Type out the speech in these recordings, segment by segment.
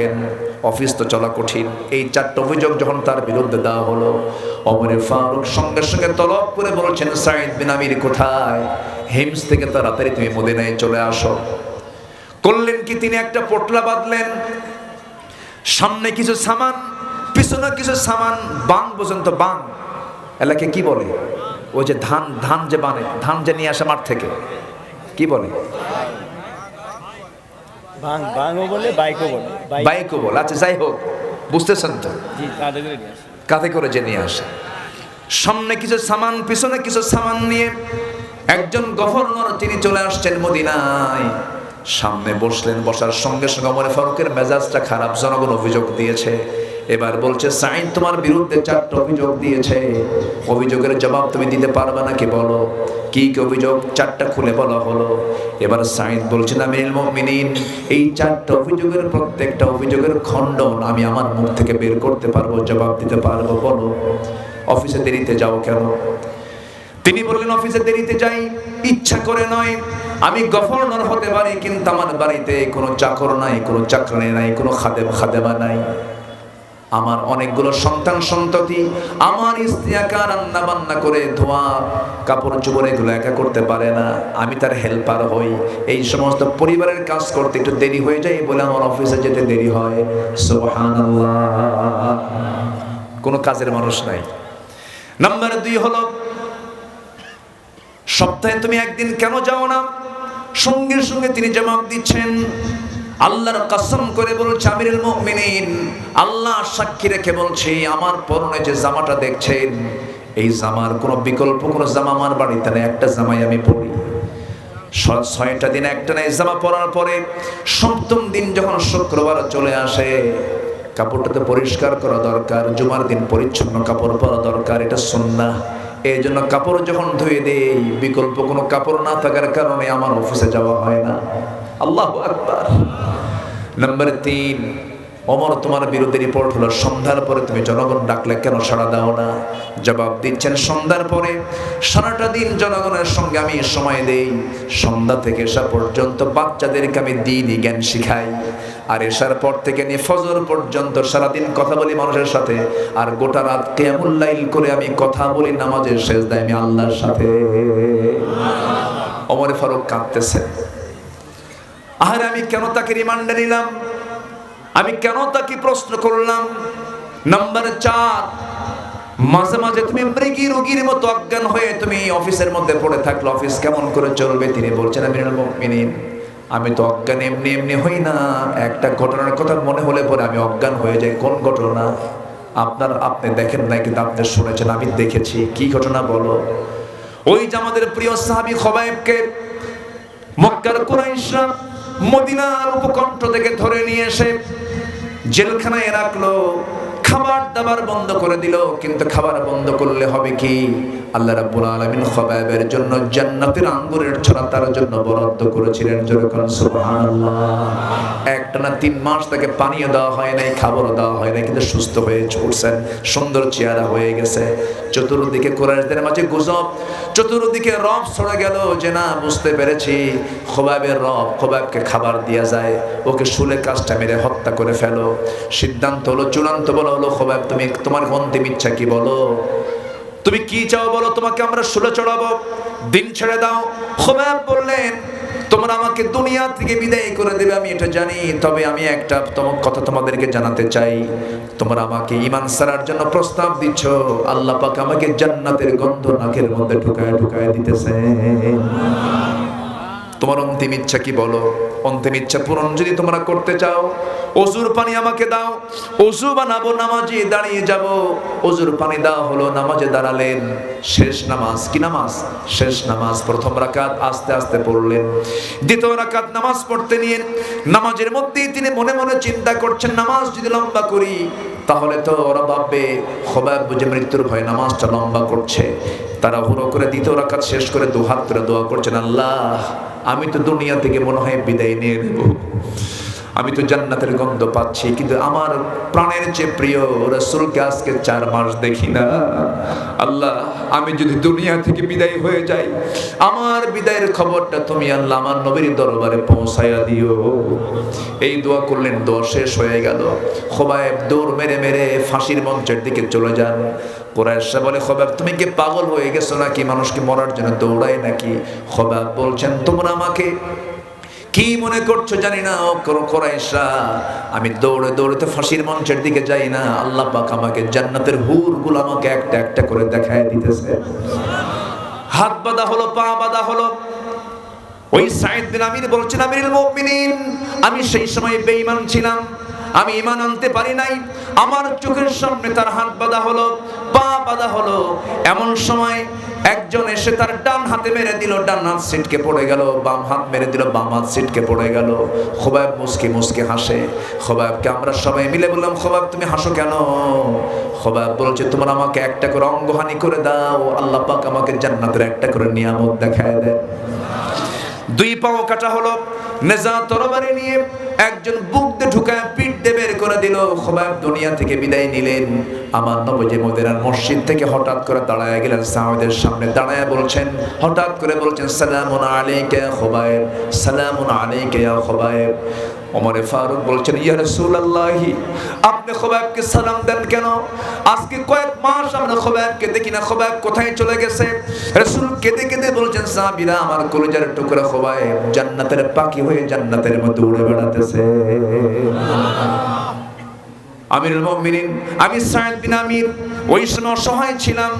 দেখেন অফিস তো চলা কঠিন। এই চারটা অভিযোগ যখন তার বিরুদ্ধে দেওয়া হলো অমরে ফারুক সঙ্গে সঙ্গে তলব করে বলছেন সাইদ বিন আমির কোথায়? হিমস থেকে তাড়াতাড়ি তুমি মদিনায় চলে আসো। করলেন কি তিনি? একটা পোটলা বাঁধলেন। সামনে কিছু সামান, পিছনে কিছু সামান বাং পর্যন্ত বাং এলাকে কি বলে? ওই যে ধান ধান যে বানে ধান যে নিয়ে আসে মাঠ থেকে, কি বলে? ভাং ভাঙও বলে বাইকও বলে। বাইকও বলে আচ্ছা যাই হোক বুঝতেছেন তো? কাঁধে করে যে নিয়ে আসে সামনে কিছু সামান পিছনে কিছু সামান নিয়ে একজন গভর্নর তিনি চলে আসছেন মদিনায়। সামনে বসলেন বসার সঙ্গে সঙ্গে মনে ফারুকের মেজাজটা খারাপ জনগণ অভিযোগ দিয়েছে। এবার বলছে সাইন তোমার বিরুদ্ধে চারটা অভিযোগ দিয়েছে। অভিযোগের জবাব তুমি দিতে পারবে নাকি বলো? কি কি অভিযোগ? চারটা খুলে বলা হলো। এবার সাইদ বলছেন আমি মিনিন এই চারটা অভিযোগের প্রত্যেকটা অভিযোগের খণ্ডন আমি আমার মুখ থেকে বের করতে পারব, জবাব দিতে পারব, বলো। অফিসে দেরিতে যাও কেন? তিনি বললেন, অফিসে দেরিতে যাই, ইচ্ছা করে নয়। আমি গভর্নর হতে পারি, কিন্তু আমার বাড়িতে কোনো চাকর নাই, কোনো চাকরানি নাই, কোনো খাদেম খাদেমা নাই। আমার অনেকগুলো সন্তান সন্ততি, আমার স্ত্রী একা রান্না বান্না করে ধোয়া, কাপড় চোপড় এগুলো একা করতে পারে না। আমি তার হেল্পার হই। এই সমস্ত পরিবারের কাজ করতে একটু দেরি হয়ে যায় বলে আমার অফিসে যেতে দেরি হয়। কোনো কাজের মানুষ নাই। নাম্বার দুই হলো, সপ্তাহে তুমি একদিন কেন যাও না? সঙ্গে সঙ্গে তিনি জবাব দিচ্ছেন আল্লাহর কসম করে বলছে, আমিরুল মুমিনিন আল্লাহ সাক্ষী রেখে বলছে, আমার পরনে যে জামাটা দেখছেন, এই জামার কোনো বিকল্প, কোনো জামা আমার বাড়িতে নেই, একটা জামাই আমি পরি। ছয়টা দিন, একটা নেই, জামা পরার পরে সপ্তম দিন যখন শুক্রবার চলে আসে, কাপড়টা তো পরিষ্কার করা দরকার, জুমার দিন পরিচ্ছন্ন কাপড় পরা দরকার, এটা সন্না এই জন্য কাপড় যখন ধুয়ে দেই, বিকল্প কোনো কাপড় না থাকার কারণে আমার অফিসে যাওয়া হয় না। আল্লাহ আকবার। নাম্বার তিন অমর তোমার বিরুদ্ধে রিপোর্ট হলো, সন্ধ্যার পরে তুমি জনগণ ডাকলে কেন সাড়া দাও না? জবাব দিচ্ছেন, সন্ধ্যার পরে। সারাটা দিন জনগণের সঙ্গে আমি সময় দেই। সন্ধ্যা থেকে এসা পর্যন্ত বাচ্চাদেরকে আমি দিনই জ্ঞান শিখাই। আর এসার পর থেকে নিয়ে ফজর পর্যন্ত সারাদিন কথা বলি মানুষের সাথে। আর গোটা রাত কেমুল্লাইল করে আমি কথা বলি নামাজের শেষ দেয় আমি আল্লাহর সাথে। অমরে ফারুক কাঁদতেছে। আর আমি কেন তাকে রিমান্ডে নিলাম? আমি কেন তাকে প্রশ্ন করলাম? নাম্বার চার, মাঝে মাঝে তুমি মৃগী রোগীর মতো অজ্ঞান হয়ে তুমি অফিসের মধ্যে পড়ে থাকলে অফিস কেমন করে চলবে? তিনি বলছেন আমি আমি তো অজ্ঞান, এমনি এমনি হই না। একটা ঘটনার কথা মনে হলে পরে আমি অজ্ঞান হয়ে যাই। কোন ঘটনা? আপনার, আপনি দেখেন না কিন্তু আপনি শুনেছেন, আমি দেখেছি। কি ঘটনা বলো? ওই যে আমাদের প্রিয় সাহাবী খবাইবকে মক্কার কুরাইশরা মদিনার উপকণ্ঠ থেকে ধরে নিয়ে এসে জেলখানায় রাখল, খাবার দাবার বন্ধ করে দিল, কিন্তু খাবার বন্ধ করলে হবে কি? আল্লাহ রাব্বুল আলামিন খবাবের জন্য জান্নাতের আঙ্গুরের ছড়া তার জন্য বরাদ্দ করেছিলেন যেরকম সুবহানাল্লাহ। একটানা তিন মাস তাকে পানীয় দেওয়া হয় নাই, খাবারও দেওয়া হয় নাই, কিন্তু সুস্থ হয়ে উঠছেন, সুন্দর চেহারা হয়ে গেছে। চতুর্দিকে কোরআশদের মাঝে গুজব, চতুর্দিকে রব ছড়ে গেল যে, না, বুঝতে পেরেছি, খোবাবের রব খোবাবকে খাবার দিয়া যায়, ওকে শুলে কাজটা মেরে হত্যা করে ফেলো। সিদ্ধান্ত হলো, চূড়ান্ত বলা হলো, খোবাব, তুমি, তোমার অন্তিম ইচ্ছা কি বলো? তুমি কি চাও বলো? তোমাকে আমরা শুলে চড়াবো। দিন ছেড়ে দাও। খোবাব বললেন, তোমরা আমাকে দুনিয়া থেকে বিদায় করে দেবে, আমি এটা জানি। তবে আমি একটা তোমার কথা তোমাদেরকে জানাতে চাই। তোমরা আমাকে ইমান সারার জন্য প্রস্তাব দিচ্ছ। আল্লাহ পাক আমাকে জান্নাতের গন্ধ নাকের মধ্যে ঢুকায় ঢুকায় দিতেছে তোমার অন্তিম ইচ্ছা কি বলো? অন্তিম ইচ্ছা পূরণ যদি তোমরা করতে চাও, অজুর পানি আমাকে দাও। অজু বানাবো, নামাজে দাঁড়িয়ে যাব। অজুর পানি দাও হলো, নামাজে দাঁড়ালেন। শেষ নামাজ, কি নামাজ? শেষ নামাজ, প্রথম রাকাত, আস্তে আস্তে পড়লেন। দ্বিতীয় রাকাত, নামাজ পড়তে নিয়ে নামাজের মধ্যেই তিনি মনে মনে চিন্তা করছেন, নামাজ যদি লম্বা করি, তাহলে তো ওরা ভাববে, খোবাব বুঝে মৃত্যুর ভয়ে নামাজটা লম্বা করছে। তারা হুড়ো করে দ্বিতীয় রাখাত শেষ করে দু হাত ধরে দোয়া করছেন, আল্লাহ, আমি তো দুনিয়া থেকে মনে হয় বিদায় নিয়ে নেব। আমি তো জান্নাতের গন্ধ পাচ্ছি, কিন্তু আমার প্রাণের চেয়ে প্রিয় ওরা সুরকে আজকে চার মাস দেখি না। আল্লাহ আমি যদি দুনিয়া থেকে বিদায় হয়ে যাই, আমার বিদায়ের খবরটা তুমি আল্লাহ আমার নবীর দরবারে পৌঁছাইয়া দিও। এই দোয়া করলেন, দোয়া শেষ হয়ে গেল। খোবায়েব দৌড় মেরে মেরে ফাঁসির মঞ্চের দিকে চলে যান। কোরআশা বলে খোবাব তুমি কি পাগল হয়ে গেছো নাকি? মানুষকে মরার জন্য দৌড়ায় নাকি? খোবাব বলছেন, তোমরা আমাকে কি মনে করছ জানি না কোরাইশা আমি দৌড়ে দৌড়ে ফাঁসির মঞ্চের দিকে যাই না, আল্লাহ পাক আমাকে জান্নাতের হুরগুলো আমাকে একটা একটা করে দেখায় দিতেছে। হাত বাঁধা হলো, পা বাঁধা হলো। ওই সাইদ বিন আমির বলছেন, আমিরুল মুমিনিন, আমি সেই সময় বেঈমান ছিলাম। আমি ইমান আনতে পারি নাই। আমার চোখের সামনে তার হাত বাঁধা হলো, পা বাঁধা হলো। এমন সময় একজন এসে তার ডান হাতে মেরে দিল, ডান হাত সিটকে পড়ে গেল, বাম হাত মেরে দিল, বাম হাত সিটকে পড়ে গেল। খোবাব মুসকে মুসকে হাসে। খোবাবকে আমরা সবাই মিলে বললাম, খোবাব, তুমি হাসো কেন? খোবাব বলছে, তোমার আমাকে একটা করে অঙ্গহানি করে দাও। আল্লাহ পাক আমাকে জান্নাতের একটা করে নিয়ামত দেখায় দেয় দুই পাও কাটা হলো। নেজা তরবারি নিয়ে একজন বুক দিয়ে ঢুকায় দিল, খোবাব দুনিয়া থেকে বিদায় নিলেন। আমার নবজে মদিনার মসজিদ থেকে হঠাৎ করে দাঁড়ায় গেলেন, সাহাবাদের সামনে দাঁড়ায় বলছেন, হঠাৎ করে বলছেন, সালামুন আলাইকা খোবায়েব, সালামুন আলাইকা ইয়া খোবায়েব। ওমরে ফারুক বলছেন, ইয়া রাসূলুল্লাহি, আপনি খোবাবকে সালাম দেন কেন? আজকে কয়েক মাস আমরা খোবাবকে দেখি না, খোবাব কোথায় চলে গেছে? রাসূল কেঁদে কেঁদে বলছেন, সাহাবীরা আমার কলিজার টুকরা খোবায়েব, জান্নাতের পাখি হয়ে জান্নাতের মধ্যে উড়ে বেড়াতেছে। আমিরুল মুমিনিন আমি সায়েদ বিন আমির। ওই সময় অসহায় ছিলাম।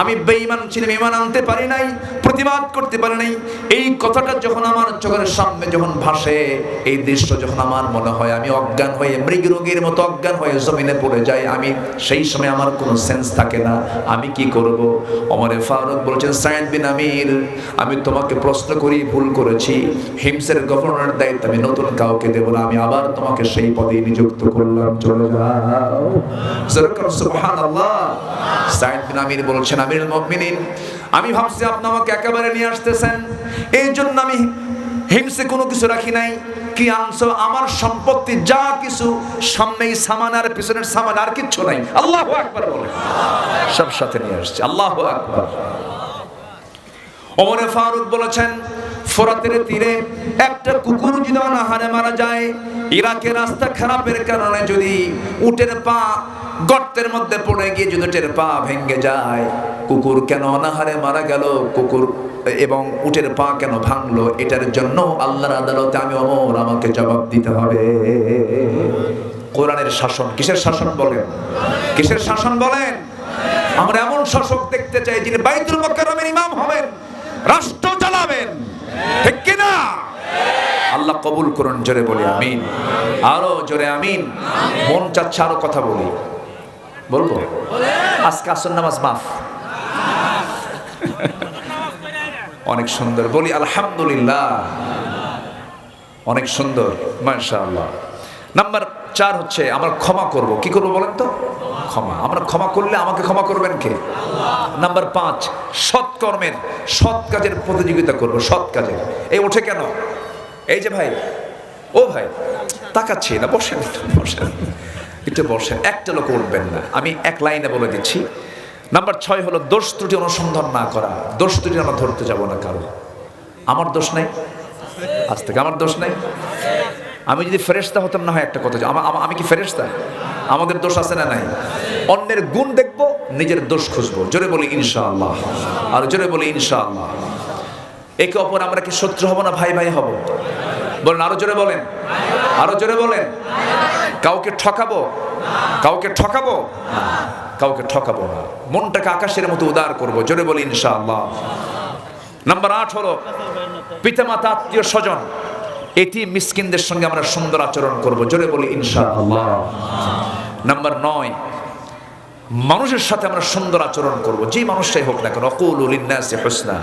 আমি বেঈমান ছিলাম ইমান আনতে পারি নাই, প্রতিবাদ করতে পারি নাই। এই কথাটা যখন আমার চোখের সামনে যখন ভাসে, এই দৃশ্য যখন আমার মনে হয়, আমি অজ্ঞান হয়ে, মৃগ রোগীর মতো অজ্ঞান হয়ে জমিনে পড়ে যাই, আমি সেই সময় আমার কোনো সেন্স থাকে না, আমি কি করব? অমরে ফারুক বলছেন সায়েদ বিন আমির, আমি তোমাকে প্রশ্ন করি, ভুল করেছি। হিমসের গভর্নর দায়িত্ব আমি নতুন কাউকে দেব না, আমি আবার তোমাকে সেই পদে নিযুক্ত করলাম, চলে যাও। সুবহানাল্লাহ। সাইদ বিন আমির বলছেন আমিরুল মুমিনিন। আমি ভাবছি আপনি আমাকে একেবারে নিয়ে আসতেছেন। এই জন্য আমি হিংসে কোনো কিছু রাখি নাই। কি আনছো? আমার সম্পত্তি যা কিছু সামনেই সামান আর পিছনের সামান আর কিচ্ছু নাই। আল্লাহ আকবার বলে সব সাথে নিয়ে আসছে। আল্লাহ আকবার। ওমরে ফারুক বলেছেন ফোরাতের তীরে একটা কুকুর যদি অনাহারে মারা যায়, ইরাকের রাস্তা খারাপের কারণে যদি উটের পা গর্তের মধ্যে পড়ে গিয়ে যদি উটের পা ভেঙে যায়, কুকুর কেন অনাহারে মারা গেল? কুকুর, এবং উটের পা কেন ভাঙলো? এটার জন্য আল্লাহর আদালতে আমি অমর, আমাকে জবাব দিতে হবে। কোরআনের শাসন, কিসের শাসন বলেন? কিসের শাসন বলেন? আমরা এমন শাসক দেখতে চাই যিনি বাইতুল মোকাররমের ইমাম হবেন, রাষ্ট্র ঠিক কিনা? আল্লাহ কবুল করুন, জোরে বলি, আমিন। আরও জোরে আমিন। মন চাচ্ছে আরও কথা বলি। বলব? আজকে আসর নামাজ মাফ। অনেক সুন্দর। বলি, আলহামদুলিল্লাহ। অনেক সুন্দর, মাশাআল্লাহ। নাম্বার চার হচ্ছে, আমরা ক্ষমা করব। কি করব বলেন তো? ক্ষমা। আমরা ক্ষমা করলে আমাকে ক্ষমা করবেন কে? নাম্বার পাঁচ, সৎ কর্মের, সৎ কাজের প্রতিযোগিতা করব, সৎ কাজের এই ওঠে কেন? এই যে ভাই, ও ভাই, তাকাচ্ছি না, বসেন বসেন। একটু বসেন, একটা লোক উঠবেন না। আমি এক লাইনে বলে দিচ্ছি। নাম্বার ছয় হলো, দোষ ত্রুটি অনুসন্ধান না করা। দোষ ত্রুটি আমরা ধরতে যাব না কারও। আমার দোষ নাই? আজ থেকে আমার দোষ নাই? আমি যদি ফেরেস্তা হতাম, না হয় একটা কথা আমি কি ফেরেস্তা আমাদের দোষ আছে না নাই? অন্যের গুণ দেখব, নিজের দোষ খুঁজবো। জোরে বলি ইনশাআল্লাহ। আর জোরে বলি ইনশাআল্লাহ। একে অপর আমরা কি শত্রু হব না ভাই ভাই হব? বলেন, আরও জোরে বলেন। আরও জোরে বলেন। কাউকে ঠকাবো? কাউকে ঠকাবো? কাউকে ঠকাবো না। মনটাকে আকাশের মতো উদার করব। জোরে বলি ইনশাআল্লাহ। নাম্বার আট হলো পিতামাতা, আত্মীয় স্বজন। এটি মিসকিনদের সঙ্গে আমরা সুন্দর আচরণ করব। জোরে বলি ইনশাআল্লাহ। নাম্বার নয় মানুষের সাথে আমরা সুন্দর আচরণ করব। যে মানুষটাই হোক না কেন, অকুল উলিন্নাসি হোসনা।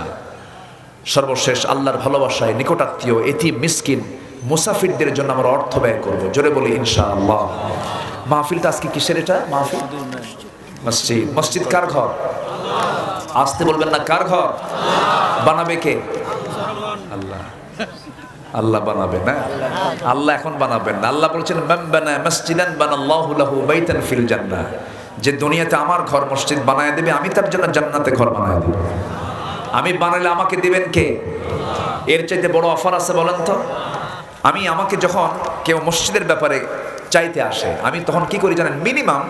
সর্বশেষ আল্লাহর ভালোবাসায় নিকটাত্মীয় এটি মিসকিন, মুসাফিরদের জন্য আমরা অর্থ ব্যয় করব। জোরে বলি, ইনশাআল্লাহ। মাহফিলটা আজকে কিসের এটা? মাহফিল? মসজিদ। মসজিদ কার ঘর? আসতে বলবেন না, কার ঘর? বানাবে কে? আল্লাহ। আল্লাহ বানাবে, না? আল্লাহ এখন বানাবেন না। আল্লাহ বলছেন, মান বানা মসজিদান বানাল্লাহু লাহু বাইতান ফিল জান্নাহ। যে দুনিয়াতে আমার ঘর মসজিদ বানায় দেবে, আমি তার জন্য জান্নাতে ঘর বানায় দেব। আমি বানালে আমাকে দিবেন কে? এর চাইতে বড় অফার আছে বলেন তো? আমি আমাকে যখন কেউ মসজিদের ব্যাপারে চাইতে আসে, আমি তখন কি করি জানেন? মিনিমাম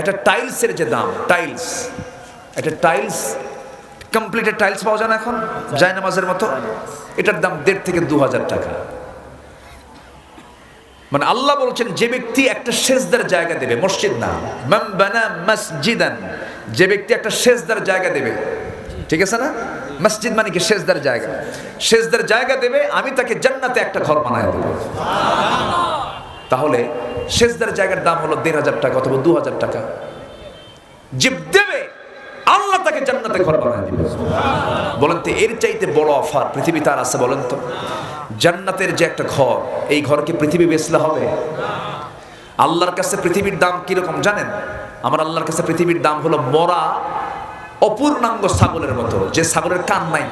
একটা টাইলসের যে দাম, টাইলস, একটা টাইলস কমপ্লিটেড টাইলস পাওয়া যায় না এখন, জায়নামাজের মতো। এটার দাম দেড় থেকে দু হাজার টাকা। মানে আল্লাহ বলছেন, যে ব্যক্তি একটা সেজদার জায়গা দেবে, মসজিদ না, মান বানা মসজিদান, যে ব্যক্তি একটা সেজদার জায়গা দেবে, ঠিক আছে না? মসজিদ মানে কি? সেজদার জায়গা। সেজদার জায়গা দেবে, আমি তাকে জান্নাতে একটা ঘর বানায় দেবো। তাহলে সেজদার জায়গার দাম হলো দেড় হাজার টাকা অথবা দু হাজার টাকা। যে দেবে তাকে জান্নাতে ঘর বানায় দিবে বলেন তো, এর চাইতে বড় অফার পৃথিবীতে আর আছে বলেন তো? জান্নাতের যে একটা ঘর, এই ঘরকে পৃথিবী বেচলে হবে? আল্লাহর কাছে পৃথিবীর দাম কীরকম জানেন? আমার আল্লাহর কাছে পৃথিবীর দাম হলো মরা অপূর্ণাঙ্গ ছাগলের মতো, যে ছাগলের কান নাই।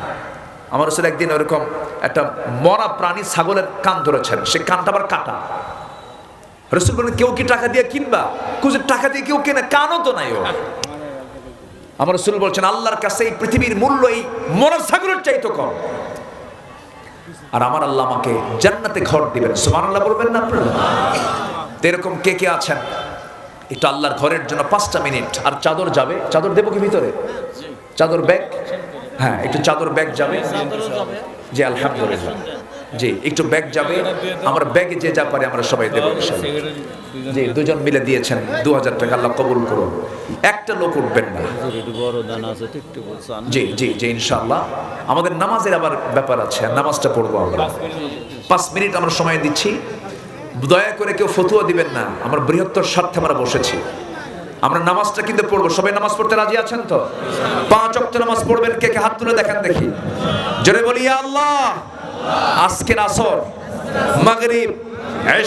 আমার আসলে একদিন ওরকম একটা মরা প্রাণী ছাগলের কান ধরেছেন, সে কানটা আবার কাটা। রসুল বলেন কেউ কি টাকা দিয়ে কিনবা? কুজে টাকা দিয়ে কেউ কেনে? কানও তো নাই ও আমার রসুল বলছেন, আল্লাহর কাছে এই পৃথিবীর মূল্য এই মরা ছাগলের চাইতো কম। আর আমার আল্লাহ আমাকে জান্নাতে ঘর দিবেন। সুমান আল্লাহ বলবেন না আপনারা? এরকম কে কে আছেন? একটু আল্লাহর ঘরের জন্য পাঁচটা মিনিট। আর চাদর যাবে? চাদর দেবো কি ভিতরে? চাদর ব্যাগ? হ্যাঁ একটু চাদর ব্যাগ যাবে? জি, আলহামদুলিল্লাহ। জি একটু ব্যাগ যাবে। আমার ব্যাগে যে যা পারে আমরা সবাই দেবো। জি দুজন মিলে দিয়েছেন দু হাজার টাকা আল্লাহ কবুল করুন। একটা লোক উঠবেন না। জি জি জি ইনশাআল্লাহ আমাদের নামাজের আবার ব্যাপার আছে নামাজটা পড়ব আমরা। পাঁচ মিনিট আমরা সময় দিচ্ছি। দয়া করে কেউ ফতুয়া দিবেন না আমার বৃহত্তর স্বার্থে আমরা বসেছি। আমরা নামাজটা কিন্তু পড়ব। সবাই নামাজ পড়তে রাজি আছেন তো? পাঁচ অক্ট নামাজ পড়বেন কে কে হাত তুলে দেখেন দেখি। জোরে বলি আল্লাহ! আজকের আসর মাগরিব